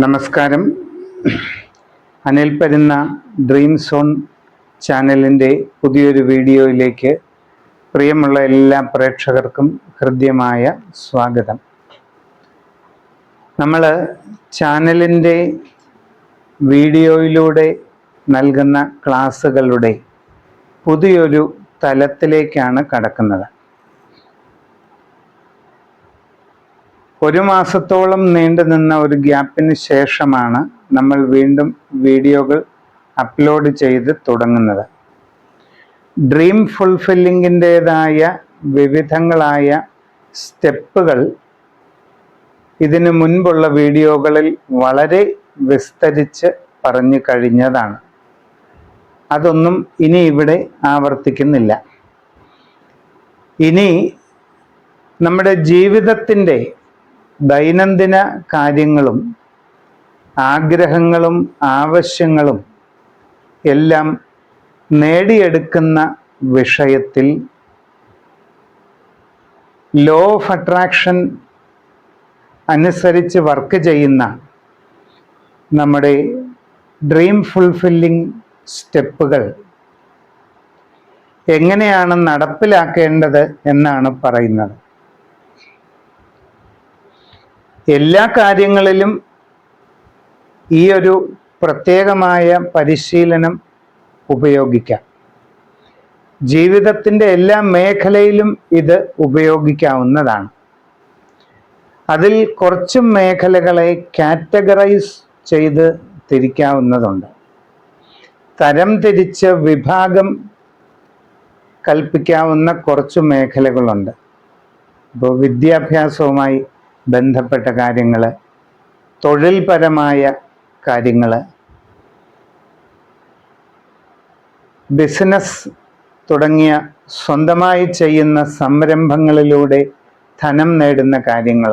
നമസ്കാരം. Anil പരുന്ന dream zone ചാനലിന്റെ പുതിയൊരു വീഡിയോയിലേക്ക് പ്രിയമുള്ള എല്ലാ പ്രേക്ഷകർക്കും ഹൃദ്യമായ സ്വാഗതം. നമ്മൾ ചാനലിന്റെ വീഡിയോയിലൂടെ നൽകുന്ന ക്ലാസ്സുകളുടെ പുതിയൊരു തലത്തിലേക്കാണ് കടക്കുന്നത്. ഒരു മാസത്തോളം നീണ്ടു നിന്ന ഒരു ഗ്യാപ്പിന് ശേഷമാണ് നമ്മൾ വീണ്ടും വീഡിയോകൾ അപ്ലോഡ് ചെയ്ത് തുടങ്ങുന്നത്. ഡ്രീം ഫുൾഫില്ലിങ്ങിന്റെതായ വിവിധങ്ങളായ സ്റ്റെപ്പുകൾ ഇതിനു മുൻപുള്ള വീഡിയോകളിൽ വളരെ വിസ്തരിച്ച് പറഞ്ഞു കഴിഞ്ഞതാണ്. അതൊന്നും ഇനി ഇവിടെ ആവർത്തിക്കുന്നില്ല. ഇനി നമ്മുടെ ജീവിതത്തിന്റെ ദൈനംദിന കാര്യങ്ങളും ആഗ്രഹങ്ങളും ആവശ്യങ്ങളും എല്ലാം നേടിയെടുക്കുന്ന വിഷയത്തിൽ ലോ ഓഫ് അട്രാക്ഷൻ അനുസരിച്ച് വർക്ക് ചെയ്യുന്ന നമ്മുടെ ഡ്രീം ഫുൾഫില്ലിംഗ് സ്റ്റെപ്പുകൾ എങ്ങനെയാണ് നടപ്പിലാക്കേണ്ടത് എന്നാണ് പറയുന്നത്. എല്ലാ കാര്യങ്ങളിലും ഈ ഒരു പ്രത്യേകമായ പരിശീലനം ഉപയോഗിക്കാം. ജീവിതത്തിന്റെ എല്ലാ മേഖലയിലും ഇത് ഉപയോഗിക്കാവുന്നതാണ്. അതിൽ കുറച്ച് മേഖലകളെ കാറ്റഗറൈസ് ചെയ്ത് തിരിക്കാവുന്നതുണ്ട്. തരം തിരിച്ച് വിഭാഗം കൽപ്പിക്കാവുന്ന കുറച്ച് മേഖലകളുണ്ട്. ഇപ്പോൾ വിദ്യാഭ്യാസവുമായി ബന്ധപ്പെട്ട കാര്യങ്ങൾ തൊഴിൽപരമായ കാര്യങ്ങൾ ബിസിനസ് തുടങ്ങിയ സ്വന്തമായി ചെയ്യുന്ന സംരംഭങ്ങളിലൂടെ ധനം നേടുന്ന കാര്യങ്ങൾ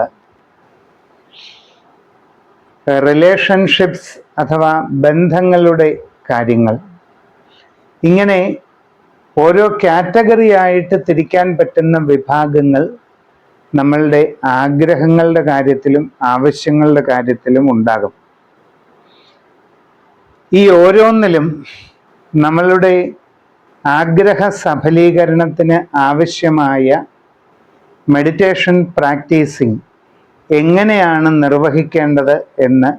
റിലേഷൻഷിപ്സ് അഥവാ ബന്ധങ്ങളുടെ കാര്യങ്ങൾ. ഇങ്ങനെ ഓരോ കാറ്റഗറി ആയിട്ട് തിരിക്കാൻ പറ്റുന്ന വിഭാഗങ്ങൾ നമ്മളുടെ ആഗ്രഹങ്ങളുടെ കാര്യത്തിലും ആവശ്യങ്ങളുടെ കാര്യത്തിലും ഉണ്ടാകും. ഈ ഓരോന്നിലും നമ്മളുടെ ആഗ്രഹ സഫലീകരണത്തിന് ആവശ്യമായ മെഡിറ്റേഷൻ പ്രാക്ടീസിങ് എങ്ങനെയാണ് നിർവഹിക്കേണ്ടത് എന്ന്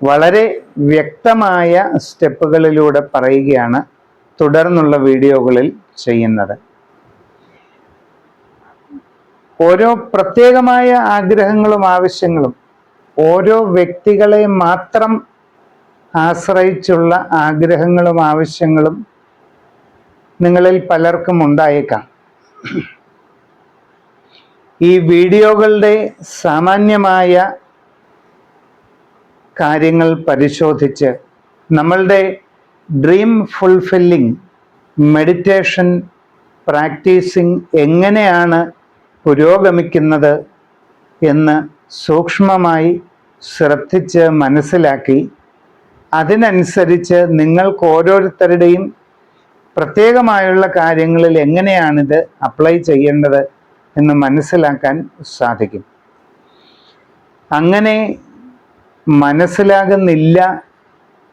വളരെ വ്യക്തമായ സ്റ്റെപ്പുകളിലൂടെ പറയുകയാണ് തുടർന്നുള്ള വീഡിയോകളിൽ ചെയ്യുന്നത്. ഓരോ പ്രത്യേകമായ ആഗ്രഹങ്ങളും ആവശ്യങ്ങളും ഓരോ വ്യക്തികളെ മാത്രം ആശ്രയിച്ചുള്ള ആഗ്രഹങ്ങളും ആവശ്യങ്ങളും നിങ്ങളിൽ പലർക്കും ഉണ്ടായേക്കാം. ഈ വീഡിയോകളുടെ സാമാന്യമായ കാര്യങ്ങൾ പരിശോധിച്ച് നമ്മളുടെ ഡ്രീം ഫുൾഫില്ലിംഗ് മെഡിറ്റേഷൻ പ്രാക്ടീസിങ് എങ്ങനെയാണ് പുരോഗമിക്കുന്നത് എന്ന് സൂക്ഷ്മമായി ശ്രദ്ധിച്ച് മനസ്സിലാക്കി അതിനനുസരിച്ച് നിങ്ങൾക്ക് ഓരോരുത്തരുടെയും പ്രത്യേകമായുള്ള കാര്യങ്ങളിൽ എങ്ങനെയാണിത് അപ്ലൈ ചെയ്യേണ്ടത് എന്ന് മനസ്സിലാക്കാൻ സാധിക്കും. അങ്ങനെ മനസ്സിലാകുന്നില്ല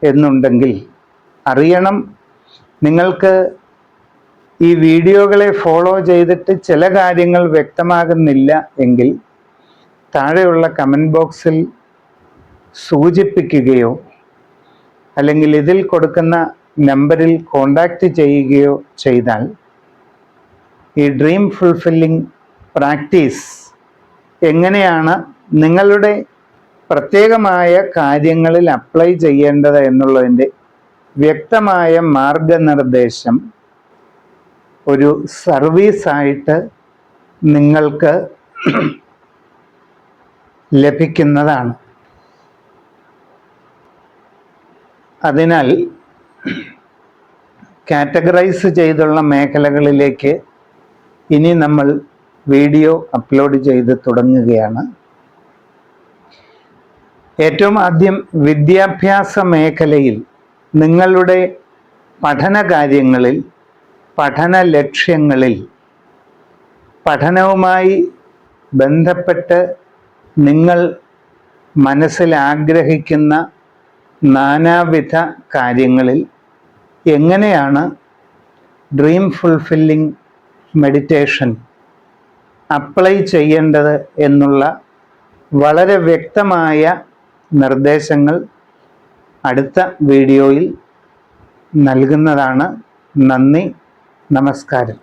എന്നുണ്ടെങ്കിൽ അറിയണം നിങ്ങൾക്ക് ഈ വീഡിയോകളെ ഫോളോ ചെയ്തിട്ട് ചില കാര്യങ്ങൾ വ്യക്തമാകുന്നില്ല എങ്കിൽ താഴെയുള്ള കമന്റ് ബോക്സിൽ സൂചിപ്പിക്കുകയോ അല്ലെങ്കിൽ ഇതിൽ കൊടുക്കുന്ന നമ്പറിൽ കോണ്ടാക്റ്റ് ചെയ്യുകയോ ചെയ്താൽ ഈ ഡ്രീം ഫുൾഫില്ലിംഗ് പ്രാക്ടീസ് എങ്ങനെയാണ് നിങ്ങളുടെ പ്രത്യേകമായ കാര്യങ്ങളിൽ അപ്ലൈ ചെയ്യേണ്ടത് എന്നുള്ളതിന്റെ വ്യക്തമായ മാർഗനിർദ്ദേശം ഒരു സർവീസായിട്ട് നിങ്ങൾക്ക് ലഭിക്കുന്നതാണ്. അതിനാൽ കാറ്റഗറൈസ് ചെയ്തുള്ള മേഖലകളിലേക്ക് ഇനി നമ്മൾ വീഡിയോ അപ്ലോഡ് ചെയ്ത് തുടങ്ങുകയാണ്. ഏറ്റവും ആദ്യം വിദ്യാഭ്യാസ മേഖലയിൽ നിങ്ങളുടെ പഠന കാര്യങ്ങളിൽ പഠന ലക്ഷ്യങ്ങളിൽ പഠനവുമായി ബന്ധപ്പെട്ട് നിങ്ങൾ മനസ്സിൽ ആഗ്രഹിക്കുന്ന നാനാവിധ കാര്യങ്ങളിൽ എങ്ങനെയാണ് ഡ്രീം ഫുൾഫില്ലിംഗ് മെഡിറ്റേഷൻ അപ്ലൈ ചെയ്യേണ്ടത് എന്നുള്ള വളരെ വ്യക്തമായ നിർദ്ദേശങ്ങൾ അടുത്ത വീഡിയോയിൽ നൽകുന്നതാണ്. നന്ദി. നമസ്കാരം